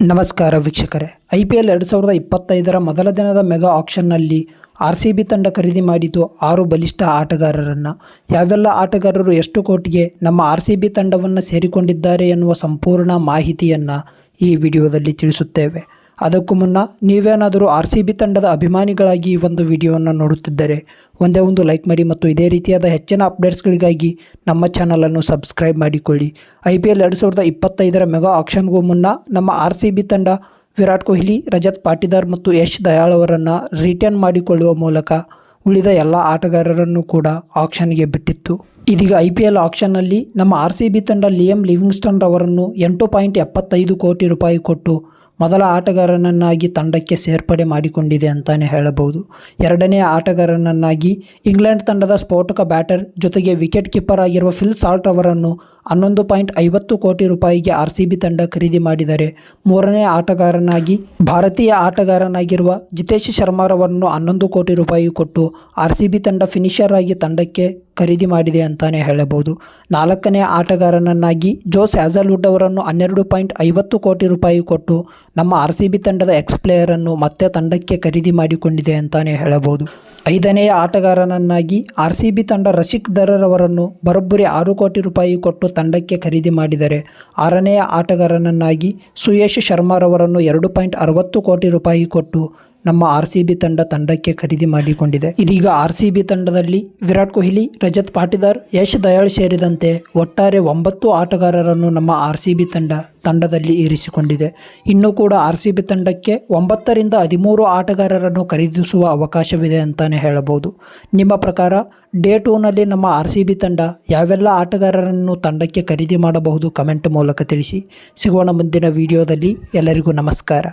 ನಮಸ್ಕಾರ ವೀಕ್ಷಕರೇ. I P L ಎರಡು ಸಾವಿರದ ಇಪ್ಪತ್ತೈದರ ಮೊದಲ ದಿನದ ಮೆಗಾ ಆಕ್ಷನ್ನಲ್ಲಿ ಆರ್ ಸಿ ಬಿ ತಂಡ ಖರೀದಿ ಮಾಡಿದ್ದು ಆರು ಬಲಿಷ್ಠ ಆಟಗಾರರನ್ನು. ಯಾವೆಲ್ಲ ಆಟಗಾರರು ಎಷ್ಟು ಕೋಟಿಗೆ ನಮ್ಮ ಆರ್ ಸಿ ಬಿ ತಂಡವನ್ನು ಸೇರಿಕೊಂಡಿದ್ದಾರೆ ಎನ್ನುವ ಸಂಪೂರ್ಣ ಮಾಹಿತಿಯನ್ನು ಈ ವಿಡಿಯೋದಲ್ಲಿ ತಿಳಿಸುತ್ತೇವೆ. ಅದಕ್ಕೂ ಮುನ್ನ ನೀವೇನಾದರೂ ಆರ್ ಸಿ ಬಿ ತಂಡದ ಅಭಿಮಾನಿಗಳಾಗಿ ಈ ಒಂದು ವಿಡಿಯೋವನ್ನು ನೋಡುತ್ತಿದ್ದರೆ ಒಂದೇ ಒಂದು ಲೈಕ್ ಮಾಡಿ ಮತ್ತು ಇದೇ ರೀತಿಯಾದ ಹೆಚ್ಚಿನ ಅಪ್ಡೇಟ್ಸ್ಗಳಿಗಾಗಿ ನಮ್ಮ ಚಾನಲನ್ನು ಸಬ್ಸ್ಕ್ರೈಬ್ ಮಾಡಿಕೊಳ್ಳಿ. ಐ ಪಿ ಎಲ್ ಎರಡು ಸಾವಿರದ ಇಪ್ಪತ್ತೈದರ ಮೆಗಾ ಆಕ್ಷನ್ಗೂ ಮುನ್ನ ನಮ್ಮ ಆರ್ ಸಿ ಬಿ ತಂಡ ವಿರಾಟ್ ಕೊಹ್ಲಿ, ರಜತ್ ಪಾಟಿದಾರ್ ಮತ್ತು ಯಶ್ ದಯಾಳ್ ಅವರನ್ನು ರಿಟರ್ನ್ ಮಾಡಿಕೊಳ್ಳುವ ಮೂಲಕ ಉಳಿದ ಎಲ್ಲ ಆಟಗಾರರನ್ನು ಕೂಡ ಆಕ್ಷನ್ಗೆ ಬಿಟ್ಟಿತ್ತು. ಇದೀಗ ಐ ಪಿ ಎಲ್ ಆಕ್ಷನ್ನಲ್ಲಿ ನಮ್ಮ ಆರ್ ಸಿ ಬಿ ತಂಡ ಲಿಯಮ್ ಲಿವಿಂಗ್ಸ್ಟನ್ ರವರನ್ನು ಎಂಟು ಪಾಯಿಂಟ್ ಎಪ್ಪತ್ತೈದು ಕೋಟಿ ರೂಪಾಯಿ ಕೊಟ್ಟು ಮೊದಲ ಆಟಗಾರನನ್ನಾಗಿ ತಂಡಕ್ಕೆ ಸೇರ್ಪಡೆ ಮಾಡಿಕೊಂಡಿದೆ ಅಂತಾನೆ ಹೇಳಬಹುದು. ಎರಡನೇ ಆಟಗಾರನನ್ನಾಗಿ ಇಂಗ್ಲೆಂಡ್ ತಂಡದ ಸ್ಫೋಟಕ ಬ್ಯಾಟರ್ ಜೊತೆಗೆ ವಿಕೆಟ್ ಕೀಪರ್ ಆಗಿರುವ ಫಿಲ್ ಸಾಲ್ಟ್ ಅವರನ್ನು ಹನ್ನೊಂದು ಪಾಯಿಂಟ್ ಐವತ್ತು ಕೋಟಿ ರೂಪಾಯಿಗೆ ಆರ್ ಸಿ ಬಿ ತಂಡ ಖರೀದಿ ಮಾಡಿದರೆ, ಮೂರನೇ ಆಟಗಾರನಾಗಿ ಭಾರತೀಯ ಆಟಗಾರನಾಗಿರುವ ಜಿತೇಶ್ ಶರ್ಮಾರವರನ್ನು ಹನ್ನೊಂದು ಕೋಟಿ ರೂಪಾಯಿ ಕೊಟ್ಟು ಆರ್ ಸಿ ಬಿ ತಂಡ ಫಿನಿಷರ್ ಆಗಿ ತಂಡಕ್ಕೆ ಖರೀದಿ ಮಾಡಿದೆ ಅಂತಾನೆ ಹೇಳಬಹುದು. ನಾಲ್ಕನೇ ಆಟಗಾರನನ್ನಾಗಿ ಜೋಸ್ ಹ್ಯಾಸಲ್ವುಡ್ ಅವರನ್ನು ಹನ್ನೆರಡು ಪಾಯಿಂಟ್ ಐವತ್ತು ಕೋಟಿ ರೂಪಾಯಿ ಕೊಟ್ಟು ನಮ್ಮ ಆರ್ ಸಿ ಬಿ ತಂಡದ ಎಕ್ಸ್ ಪ್ಲೇಯರನ್ನು ಮತ್ತೆ ತಂಡಕ್ಕೆ ಖರೀದಿ ಮಾಡಿಕೊಂಡಿದೆ ಅಂತಾನೆ ಹೇಳಬಹುದು. ಐದನೆಯ ಆಟಗಾರನನ್ನಾಗಿ ಆರ್ ಸಿ ಬಿ ತಂಡ ರಶಿಕ್ ದರರ್ ಅವರನ್ನು ಬರೋಬ್ಬರಿ ಆರು ಕೋಟಿ ರೂಪಾಯಿ ಕೊಟ್ಟು ತಂಡಕ್ಕೆ ಖರೀದಿ ಮಾಡಿದರೆ ಆರನೆಯ ಆಟಗಾರನನ್ನಾಗಿ ಸುಯೇಶ್ ಶರ್ಮಾರವರನ್ನು ಎರಡು ಪಾಯಿಂಟ್ ಅರವತ್ತು ಕೋಟಿ ರೂಪಾಯಿ ಕೊಟ್ಟು ನಮ್ಮ ಆರ್ ಸಿ ಬಿ ತಂಡ ತಂಡಕ್ಕೆ ಖರೀದಿ ಮಾಡಿಕೊಂಡಿದೆ. ಇದೀಗ ಆರ್ ಸಿ ಬಿ ತಂಡದಲ್ಲಿ ವಿರಾಟ್ ಕೊಹ್ಲಿ, ರಜತ್ ಪಾಟಿದಾರ್, ಯಶ್ ದಯಾಳ್ ಸೇರಿದಂತೆ ಒಟ್ಟಾರೆ ಒಂಬತ್ತು ಆಟಗಾರರನ್ನು ನಮ್ಮ ಆರ್ ಸಿ ಬಿ ತಂಡ ತಂಡದಲ್ಲಿ ಇರಿಸಿಕೊಂಡಿದೆ. ಇನ್ನೂ ಕೂಡ ಆರ್ ಸಿ ಬಿ ತಂಡಕ್ಕೆ ಒಂಬತ್ತರಿಂದ ಹದಿಮೂರು ಆಟಗಾರರನ್ನು ಖರೀದಿಸುವ ಅವಕಾಶವಿದೆ ಅಂತಾನೆ ಹೇಳಬಹುದು. ನಿಮ್ಮ ಪ್ರಕಾರ ಡೇ ಟೂನಲ್ಲಿ ನಮ್ಮ ಆರ್ ಸಿ ಬಿ ತಂಡ ಯಾವೆಲ್ಲ ಆಟಗಾರರನ್ನು ತಂಡಕ್ಕೆ ಖರೀದಿ ಮಾಡಬಹುದು ಕಮೆಂಟ್ ಮೂಲಕ ತಿಳಿಸಿ. ಸಿಗೋಣ ಮುಂದಿನ ವಿಡಿಯೋದಲ್ಲಿ. ಎಲ್ಲರಿಗೂ ನಮಸ್ಕಾರ.